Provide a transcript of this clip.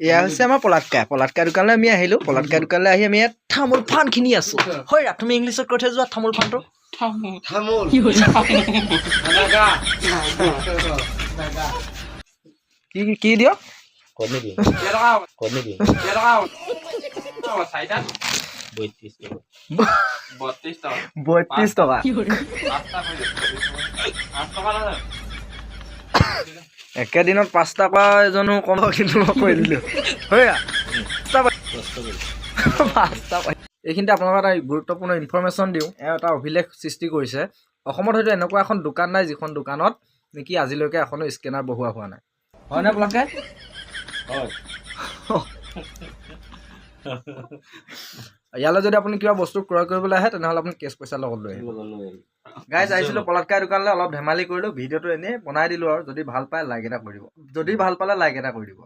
এয়া হৈছে আমাৰ পলাটকা পলাটকা দোকানলৈ আমি আহিলোঁ পলাটকা দোকানলৈ আহি আমি ইয়াত তামোল পাণ কিনি আছোঁ। হয় ৰা তুমি ইংলিছত কৈ থৈ যোৱা তামোল পাণটো কি কি দিয়ক বত্ৰিছ টকা। একেদিনত পাঁচ টকা এজনো কম কিন্তু মই কৈ দিলোঁ। হয় কৰি পাঁচটা এইখিনিতে আপোনালোকক এটা গুৰুত্বপূৰ্ণ ইনফৰ্মেশ্যন দিওঁ। এটা অভিলেখ সৃষ্টি কৰিছে। অসমত হয়তো এনেকুৱা এখন দোকান নাই যিখন দোকানত নেকি আজিলৈকে এখনো স্কেনাৰ বহোৱা হোৱা নাই। হয়নে আপোনালোকে? ইয়ালৈ যদি আপুনি কিবা বস্তু ক্ৰয় কৰিবলৈ আহে তেনেহ'লে আপুনি কেছ পইচা লগত লৈ আহিব। গাইজ আহিছিলোঁ পলাটকাই দোকানলৈ অলপ ধেমালি কৰিলোঁ ভিডিঅ'টো এনেই বনাই দিলোঁ আৰু যদি ভাল পায় লাইক এটা কৰি দিব। যদি ভাল পালে লাইক এটা কৰি দিব।